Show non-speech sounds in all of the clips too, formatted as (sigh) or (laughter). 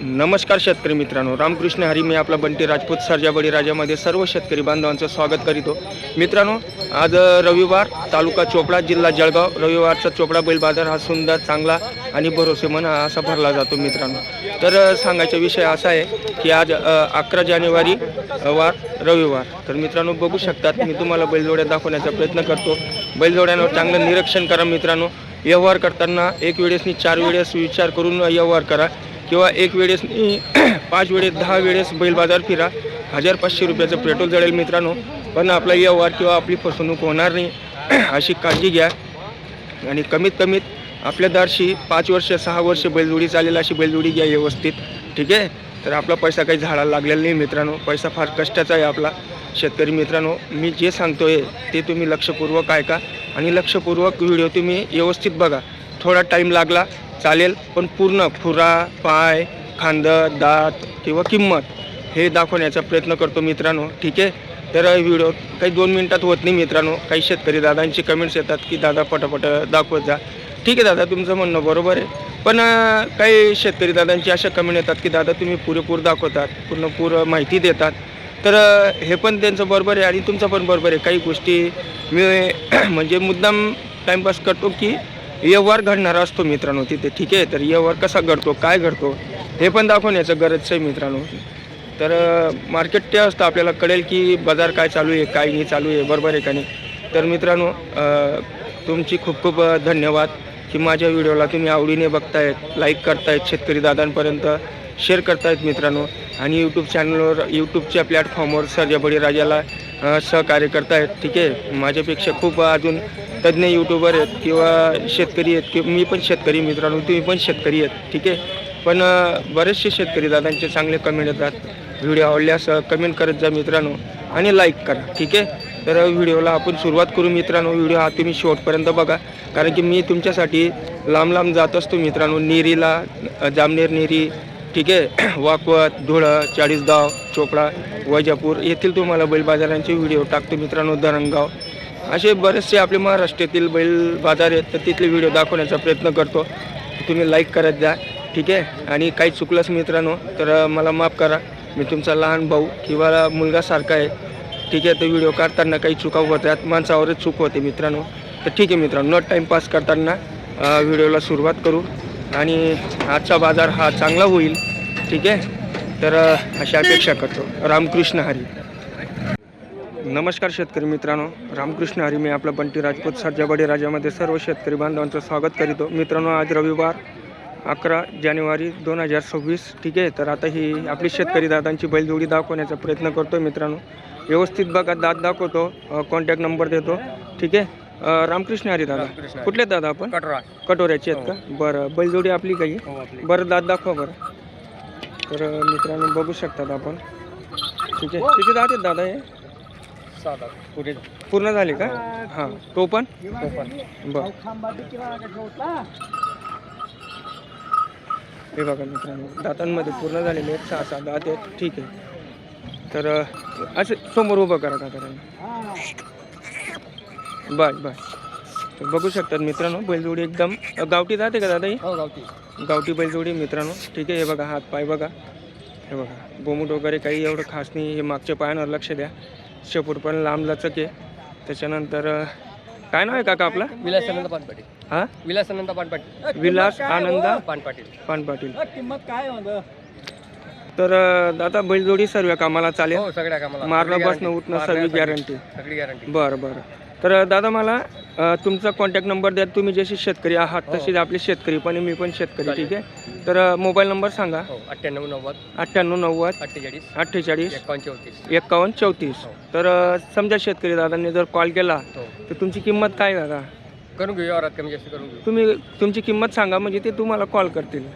नमस्कार शेतकरी मित्रांनो रामकृष्ण हरी मी आपला बंटी राजपूत सरजाबळी राजामध्ये सर्व शेतकरी बांधवांचं स्वागत करीतो. मित्रांनो आज रविवार तालुका चोपडा जिल्हा जळगाव. रविवारचा चोपडा बैल बाजार हा सुंदर चांगला आणि भरोसेमन असा भरला जातो मित्रांनो. तर सांगायचा विषय असा आहे की आज अकरा जानेवारी वार रविवार. तर मित्रांनो बघू शकतात मी तुम्हाला बैलजोड्या दाखवण्याचा प्रयत्न करतो. बैलजोड्यांवर चांगलं निरीक्षण करा मित्रांनो. व्यवहार करताना एक वेळेसनी चार वेळेस विचार करून व्यवहार करा. किंवा एक वेळेस (clears throat) पाच वेळेस दहा वेळेस बैल बाजार फिरा. हजार पाचशे रुपयाचं पेट्रोल जळेल मित्रांनो. पण आपला व्यवहार किंवा आपली फसवणूक होणार नाही. (clears throat) अशी काळजी घ्या. आणि कमीत कमीत आपल्या दारशी पाच वर्ष सहा वर्ष बैलजोडी चालेल अशी बैलजोडी घ्या व्यवस्थित. ठीक आहे? तर आपला पैसा काही झाडाला लागलेला नाही मित्रांनो. पैसा फार कष्टाचा आहे आपला शेतकरी मित्रांनो. मी जे सांगतोय ते तुम्ही लक्षपूर्वक ऐका. आणि लक्षपूर्वक व्हिडिओ तुम्ही व्यवस्थित बघा. थोडा टाईम लागला. चालेल पण पूर्ण खुरा पाय खांदं दात किंवा किंमत हे दाखवण्याचा प्रयत्न करतो मित्रांनो. ठीक आहे? तर व्हिडिओ काही दोन मिनटात होत नाही मित्रांनो. काही शेतकरी दादांची कमेंट्स येतात की दादा पटापट दाखवत जा. ठीक आहे दादा तुमचं म्हणणं बरोबर आहे. पण काही शेतकरी दादांची अशा कमेंट येतात की दादा तुम्ही पुरेपूर दाखवतात पूर्णपूर माहिती देतात. तर हे पण त्यांचं बरोबर आहे आणि तुमचं पण बरोबर आहे. काही गोष्टी मी (clears throat) म्हणजे मुद्दाम टाईमपास करतो की व्यवहार घडणारा असतो मित्रांनो तिथे ठीक आहे? तर व्यवहार कसा घडतो काय घडतो हे पण दाखवण्याचं गरज आहे मित्रांनो. तर मार्केट ते असतं आपल्याला कळेल की बाजार काय चालू आहे काय नाही चालू आहे बरोबर आहे का नाही? तर मित्रांनो तुमची खूप खूप धन्यवाद की माझ्या व्हिडिओला तुम्ही आवडीने बघतायत लाईक करतायत शेतकरी दादांपर्यंत शेअर करतायत मित्रांनो. आणि यूट्यूब चॅनलवर यूट्यूबच्या प्लॅटफॉर्मवर सर्जाबडी राजाला अ, सहकार्य करतायत ठीक आहे. माझ्यापेक्षा खूप अजून तज्ज्ञ यूट्यूबर आहेत किंवा शेतकरी आहेत किंवा मी पण शेतकरी मित्रांनो तुम्ही पण शेतकरी आहेत ठीक आहे. पण बरेचसे शेतकरी दादांचे चांगले कमेंट येतात. व्हिडिओ आवडल्यास कमेंट करत जा मित्रांनो आणि लाईक करा ठीक आहे. तर व्हिडिओला आपण सुरुवात करू मित्रांनो. व्हिडिओ हा तुम्ही शेवटपर्यंत बघा. कारण की मी तुमच्यासाठी लांब लांब जात असतो मित्रांनो. नेरीला जामनेर नेरी ठीक आहे. (clears throat) वाकवत धुळं चाळीसगाव चोपडा वैजापूर येथील तुम्हाला बैल बाजारांचे व्हिडिओ टाकतो मित्रांनो धरणगाव. असे बरेचसे आपले महाराष्ट्रातील बैल बाजार आहेत तर तिथले व्हिडिओ दाखवण्याचा प्रयत्न करतो. तुम्ही लाईक करत जा ठीक आहे? आणि काही चुकलंच मित्रांनो तर मला माफ करा. मी तुमचा लहान भाऊ किंवा मुलगासारखा आहे ठीक आहे? तर व्हिडिओ काढताना काही चुका होतात माणसावरच चूक होते मित्रांनो. तर ठीक आहे मित्रांनो न टाईमपास करताना व्हिडिओला सुरुवात करू. आणि आजचा बाजार हा चांगला होईल ठीक आहे? तर अशी अपेक्षा करतो. रामकृष्ण हरी. नमस्कार शेतकरी मित्रांनो. रामकृष्ण हरी मी आपला बंटी राजपूत सर्जाबडी राजामध्ये सर्व शेतकरी बांधवांचं स्वागत करीतो. मित्रांनो आज रविवार अकरा जानेवारी दोन हजार सव्वीस ठीक आहे? तर आता ही आपली शेतकरी दादांची बैलजोडी दाखवण्याचा प्रयत्न करतो मित्रांनो. व्यवस्थित बघा दात दाखवतो कॉन्टॅक्ट नंबर देतो ठीक आहे? अ, रामकृष्ण हरी दादा. कुठले आहेत दादा आपण? कटरा कटोऱ्याचे आहेत का? बरं बैलजोडी आपली काही? हो आपली. बरं दात दाखवा बरं. तर अ, मित्रांनो बघू शकतात आपण. ठीक आहे. किती दात आहेत दादा हे? साधा पुढे पूर्ण झाले का? हां. तो पण? तो पण. बर. हे बघा मित्रांनो दातांमध्ये पूर्ण झालेले आहेत. सहा सहा दात आहेत. ठीक आहे. तर अ, असे समोर उभं करा दादा. बाय बाय तर बघू शकतात मित्रांनो बैलजोडी एकदम गावठी जाते का दादा ही हो गावठी. गावठी बैलजोडी मित्रांनो. ठीक आहे हे बघा हात पाय बघा. हे बघा बोमुट वगैरे काही एवढं खास नाही हे मागच्या पायांवर लक्ष द्या. शेपूट पण लांब लचक आहे. त्याच्यानंतर काय नाव आहे काका आपला? विलास आनंद पानपाटील. हा? विलास आनंद पानपाटील. विलास आनंद पानपाटील. पान पाटील किंमत काय तर दादा बैलजोडी सर्व कामाला चालेल. हो सगळ्या कामाला. मारणं बसणं उठणं सर्व गॅरंटी सगळी गॅरंटी बरं बरं. तर दादा मला अ, तुमचा कॉन्टॅक्ट नंबर द्या. तुम्ही जसे शेतकरी आहात हो. तसेच आपले शेतकरी पण आहे, मी पण शेतकरी. ठीक आहे? तर मोबाईल नंबर सांगा. हो अठ्ठ्याण्णव नव्वद. अठ्ठ्याण्णव नव्वद. अठ्ठेचाळीस. अठ्ठेचाळीस. एकावन्न चौतीस. एक्कावन्न चौतीस. हो. तर अ, समजा शेतकरी दादांनी जर कॉल केला हो. तर तुमची किंमत काय दादा? करून घेऊ व्यवहारात कमी जास्त करून घेऊ. तुम्ही तुमची किंमत सांगा म्हणजे ते तुम्हाला कॉल करतील.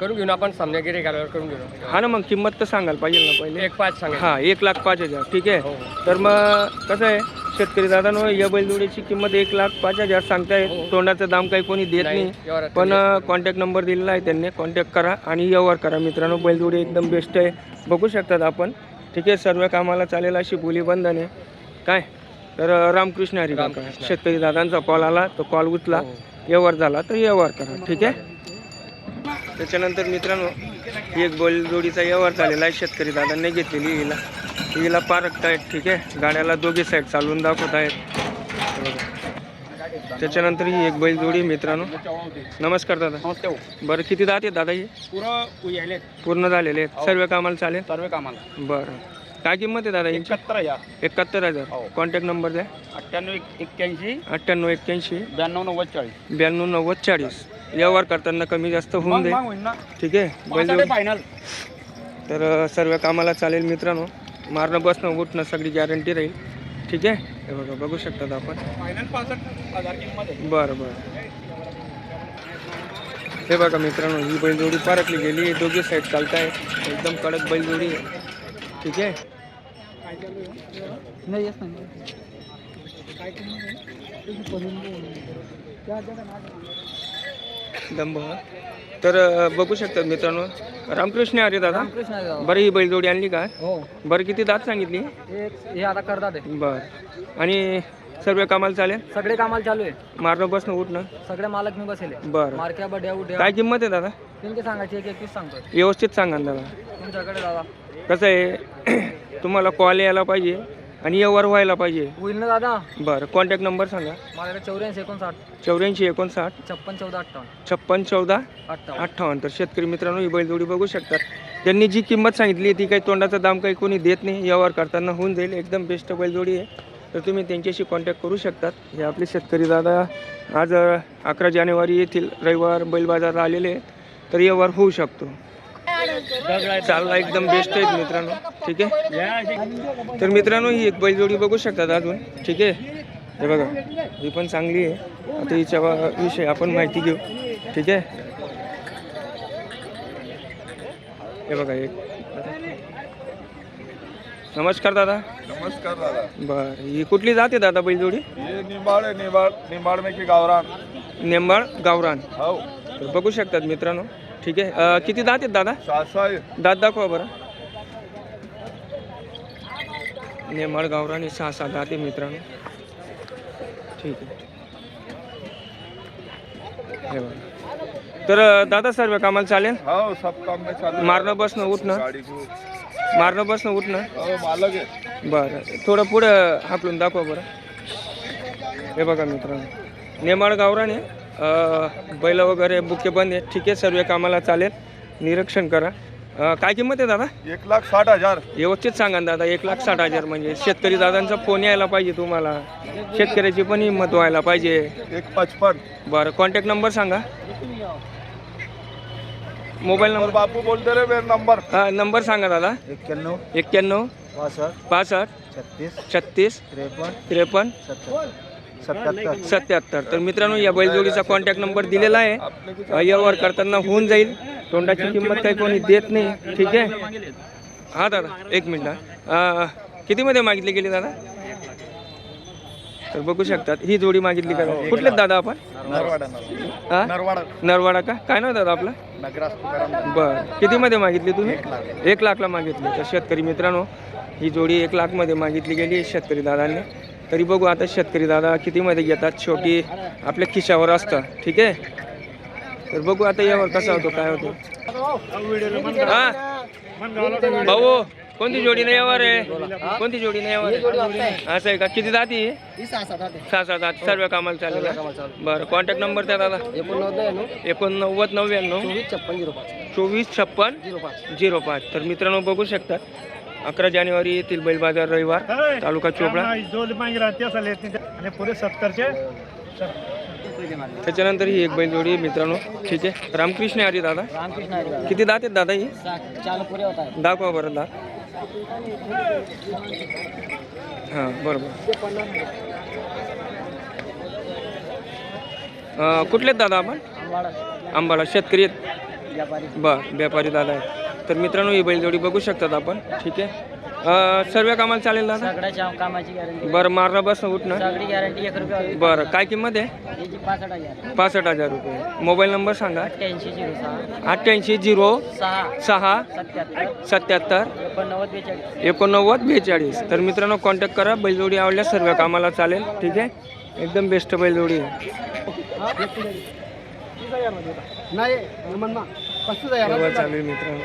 करून घेऊ ना आपण सामने गिरे घाल्यावर करून घेऊ. हा ना मग किंमत तर सांगायला पाहिजे ना पहिले. एक पाच सांगा. हा एक लाख पाच हजार ठीक आहे? हो हो. तर मग कसं आहे? शेतकरी दादांनो या बैलजोडीची किंमत एक लाख पाच हजार सांगतायत हो. तोंडाचं दाम काही कोणी देत नाही, पण कॉन्टॅक्ट नंबर दिलेला आहे त्यांनी. कॉन्टॅक्ट करा आणि व्यवहार करा. मित्रांनो बैलजोडी एकदम बेस्ट आहे. बघू शकतात आपण. ठीक आहे सर्व कामाला चालेल अशी बोली बंधन आहे. काय? तर रामकृष्ण हरी. शेतकरी दादांचा कॉल आला तो कॉल उचला. हो, हो. व्यवहार झाला तर व्यवहार करा. ठीक आहे? त्याच्यानंतर मित्रांनो ही एक बैलजोडीचा व्यवहार झालेला आहे. शेतकरी दादांनी घेतलेली हिला. हिला पारखत आहेत ठीक आहे? गाड्याला दोघे साईड चालवून दाखवत आहेत. हे. त्याच्यानंतर ही एक बैलजोडी आहे मित्रांनो. नमस्कार दादा. नमस्ते हो बरं किती दात आहेत दादा हे पूर्ण झालेले आहेत. सर्व कामाला चालेल? सर्व कामाला. बरं. काय किंमत आहे दादा एकाहत्तर हजार. एकाहत्तर हजार. हो. कॉन्टॅक्ट नंबर द्या. अठ्ठ्याण्णव एक्क्याऐंशी. अठ्ठ्याण्णव एक्क्याऐंशी. ब्याण्णव नव्वद चाळीस. ब्याण्णव नव्वद चाळीस. व्यवहार करताना कमी जास्त होऊन जाईल ठीक आहे? फायनल तर सर्व कामाला चालेल मित्रांनो. मारणं बसणं उठणं सगळी गॅरंटी राहील. ठीक आहे? हे बघा बघू शकतात आपण. आहे. बरं बरं. हे बघा मित्रांनो ही बैलजोडी पारखली गेली दोघी साईड चालताय. एकदम कडक बैलजोडी आहे. ठीक आहे? दंभ. तर बघू शकतात मित्रांनो रामकृष्ण अरे दादा. बरं ही बैलजोडी आणली का? हो. बरं किती दात सांगितली? हे आता करतात आहे. बरं. आणि सर्व कामाला चालेल? सगळे कामाला चालू आहे. मारणं बसणं उठणं? सगळे मालक मी बसेल. बरं. मार्क्या बड्या उड्या काय किंमत आहे दादा? त्यांचे सांगायचे एक एकवीस सांगतोय. व्यवस्थित सांगा ना दादा. तुमच्याकडे दादा. कसं आहे तुम्हाला कॉल यायला पाहिजे. आणि व्यवहार व्हायला पाहिजे. होईल ना दादा? बरं कॉन्टॅक्ट नंबर सांगा. माझ्याकडे चौऱ्याऐंशी एकोणसाठ. चौऱ्याऐंशी एकोणसाठ. छप्पन चौदा अठ्ठावन्न. छप्पन चौदा अठ्ठावन्न. अठ्ठावन्न. तर शेतकरी मित्रांनो ही बैलजोडी बघू शकतात. त्यांनी जी किंमत सांगितली ती काही तोंडाचा दाम काही कोणी देत नाही. व्यवहार करताना होऊन जाईल. एकदम बेस्ट बैलजोडी आहे. तर तुम्ही त्यांच्याशी कॉन्टॅक्ट करू शकतात. हे आपले शेतकरी दादा आज अकरा जानेवारी येथील रविवार बैल बाजारला आलेले आहेत. तर व्यवहार होऊ शकतो. चालला एकदम बेस्ट आहेत मित्रांनो. ठीक आहे? तर मित्रांनो ही एक बैलजोडी बघू शकतात अजून. ठीक आहे? हे बघा ही पण चांगली आहे. आता हिच्या विषयी आपण माहिती घेऊ. ठीक आहे? हे बघा एक. नमस्कार दादा. नमस्कार दादा. बर. ही कुठली जाते दादा बैलजोडी? ये निंबाड आहे निंबाड निंबाड में की गावरान. नेंबाळ गावरान. हो. तर बघू शकतात मित्रांनो. ठीक आहे. अं, किती दात आहेत दादा? दात दाखवा बरं. नेमाळ गावरान सहा सहा दात आहे मित्रांनो. ठीक आहे. हे बघा. तर अं, दादा सर्व कामाला चालेल? हो सब काम में चालू है। मारणं बसणं उठणं? गाड़ी को मारणं बसणं उठणं? हो मालक बरं. थोडं पुढं हाकलून दाखवा बरं. हे बघा मित्रांनो. नेमाळ गावरान बैल वगैरे बुके बंद आहे ठीक आहे सर्व कामाला चालेल. निरीक्षण करा. अं, काय किंमत आहे दादा? एक लाख साठ हजार. व्यवस्थित सांगा ना दादा एक लाख साठ हजार म्हणजे शेतकरी दादांचा फोन यायला पाहिजे तुम्हाला. शेतकऱ्याची पण हिंमत व्हायला पाहिजे. एक पचपन. बरं कॉन्टॅक्ट नंबर सांगा. मोबाईल नंबर बापू बोलते मेरा नंबर हा नंबर सांगा दादा. इक्यानवे एक्क्याण्णव. बासठ पासष्ट. छत्तीस. छत्तीस. त्रेपन त्रेपन्न. सत्तर. सत्याहत्तर. तर मित्रांनो या बैलजोडीचा कॉन्टॅक्ट नंबर दिलेला आहे. व्यवहार करताना होऊन जाईल. तोंडाची किंमत काही कोणी देत नाही. ठीक आहे? हा दादा एक मिनिट हा. कितीमध्ये मागितली गेली दादा? तर बघू शकतात. ही जोडी मागितली का? कुठले दादा आपण? नरवाडा हा? नरवाडा. नरवाडा का? काय नाव दादा आपलं? बर. कितीमध्ये मागितली तुम्ही? एक लाखला मागितली. तर शेतकरी मित्रांनो ही जोडी एक लाखमध्ये मागितली गेली शेतकरी दादांनी. तरी बघू आता शेतकरी दादा कितीमध्ये घेतात शेवटी आपल्या खिशावर असतं. ठीक आहे? तर बघू आता यावर कसा होतो काय होतो. हा? भाऊ कोणती जोडी नाही यावर आहे? कोणती जोडी नाही यावर असं आहे का? किती जाती सहा सात आठ सर्व कामाला चालेल बरं कॉन्टॅक्ट नंबर द्या दादा. एकोणनव्वद नव्याण्णव. चोवीस छप्पन चोवीस छप्पन झिरो पाच. झिरो पाच तर मित्रांनो बघू शकतात अकरा जानेवारी येथील बैल बाजार रविवार तालुका चोपडा आणि पुढे सत्तरचे. त्याच्यानंतर ही एक बैलजोडी आहे मित्रांनो. ठीक आहे. रामकृष्ण हरी दादा? किती दात आहेत दादा ही? चालू पुरे होत आहे दाखवा बरं दात. हां बरोबर. अं, कुठले आहेत दादा आपण? आंबाडा शेतकरी आहेत. व्यापारी. बर व्यापारी दादा आहेत. तर मित्रांनो ही बैलजोडी बघू शकतात आपण. ठीक आहे. सर्व कामाला चालेल दादा? सगळ्याच्या कामाची गॅरंटी बरं मारणं बसणं उठणं सगळी गॅरंटी एक रुपया बरं काय किंमत आहे? याची पासष्ट हजार. पासष्ट हजार रुपये. मोबाईल नंबर सांगा. अठ्ठ्याऐंशी झिरो सहा. अठ्ठ्याऐंशी झिरो सहा. सहा. सत्याहत्तर. सत्याहत्तर. एकोणनव्वद बेचाळीस. एकोणनव्वद बेचाळीस. तर मित्रांनो कॉन्टॅक्ट करा. बैलजोडी आवडल्यास सर्व कामाला चालेल. ठीक आहे? एकदम बेस्ट बैलजोडी आहे. नाही व्यवहार चालू आहे मित्रांनो?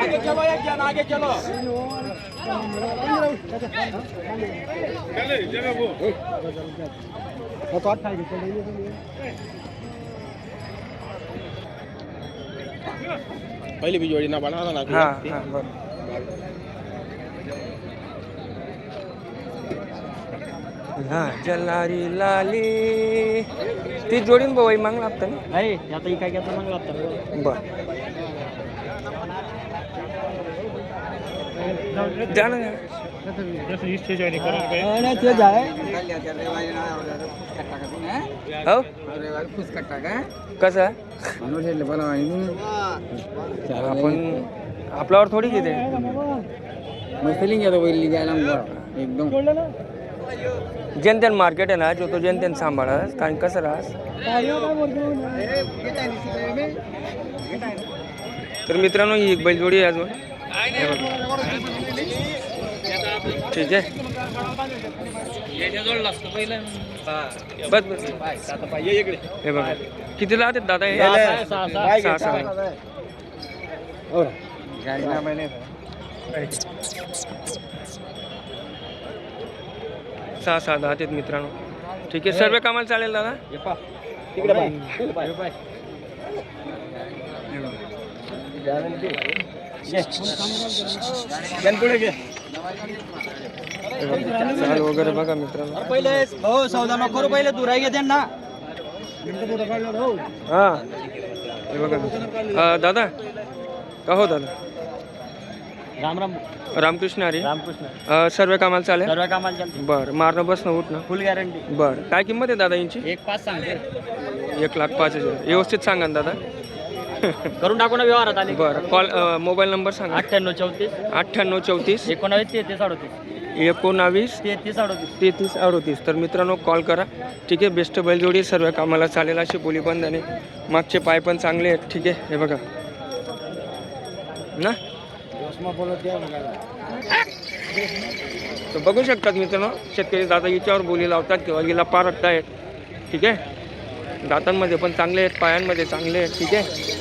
बनावा. बाजूला भाऊ बाजूला रे भाऊ पहिली बी जोडी ना बनवा ना हा हा बरं. हा जलारी लाली. ती जोडीन भाऊ मग लागतं नाही आता ही काय घेतो मग लागतं. बर. जा ना. हो? कसं? आपण आपल्यावर थोडी घेते एकदम जनतेन मार्केट आहे ना जो तो जनतेन सांभाळस. कारण कसं राहस? तर मित्रांनो ही एक बैलजोडी आहे अजून. ठीक आहे बस बस हे बघा किती लागतात दादा हे सहा सहा सहा सहा दहा आहेत मित्रांनो ठीक आहे सर्व कामाला चालेल दादा चाल वगैरे बघा मित्रांनो. पहिले हो सौदा नको करू पहिले राही घेते ना हा. हे बघा. अं, दादा. का हो दादा? राम राम. रामकृष्ण हरी रामकृष्ण. अं, सर्व कामाला चालेल? सर्व कामाला चालते बरं मारणं बसणं उठणं फुल गॅरंटी बरं. काय किंमत आहे दादा यांची? एक पाच सांगते. एक लाख पाच हजार. व्यवस्थित सांगा ना दादा. (laughs) करून टाकू ना व्यवहारात आले बरं कॉल मोबाईल नंबर सांगा. अठ्ठ्याण्णव चौतीस. अठ्ठ्याण्णव चौतीस. एकोणावीस तेहतीस अडतीस. एकोणावीस. तेहतीस अडतीस. तेहतीस अडतीस. तर मित्रांनो कॉल करा. ठीक आहे बेस्ट बैलजोडी सर्व कामाला चालेल अशी बोली पण आणि मागचे पाय पण चांगले आहेत. ठीक आहे हे बघा. ना? तर बघू शकतात मित्रांनो शेतकरी दादा हिच्यावर बोली लावतात किंवा हिला पारखतायत ठीक आहे? दातांमध्ये पण चांगले आहेत पायांमध्ये चांगले आहेत. ठीक आहे?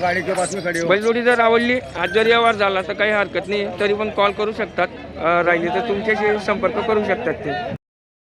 गाडी के पास खड़ी बैलजोडी जर आवडली आज जर व्यवहार झाला तर काही हरकत नाही तरी पण कॉल करू शकतात. अं, राहिली तर तुमच्याशी संपर्क करू शकतात ते.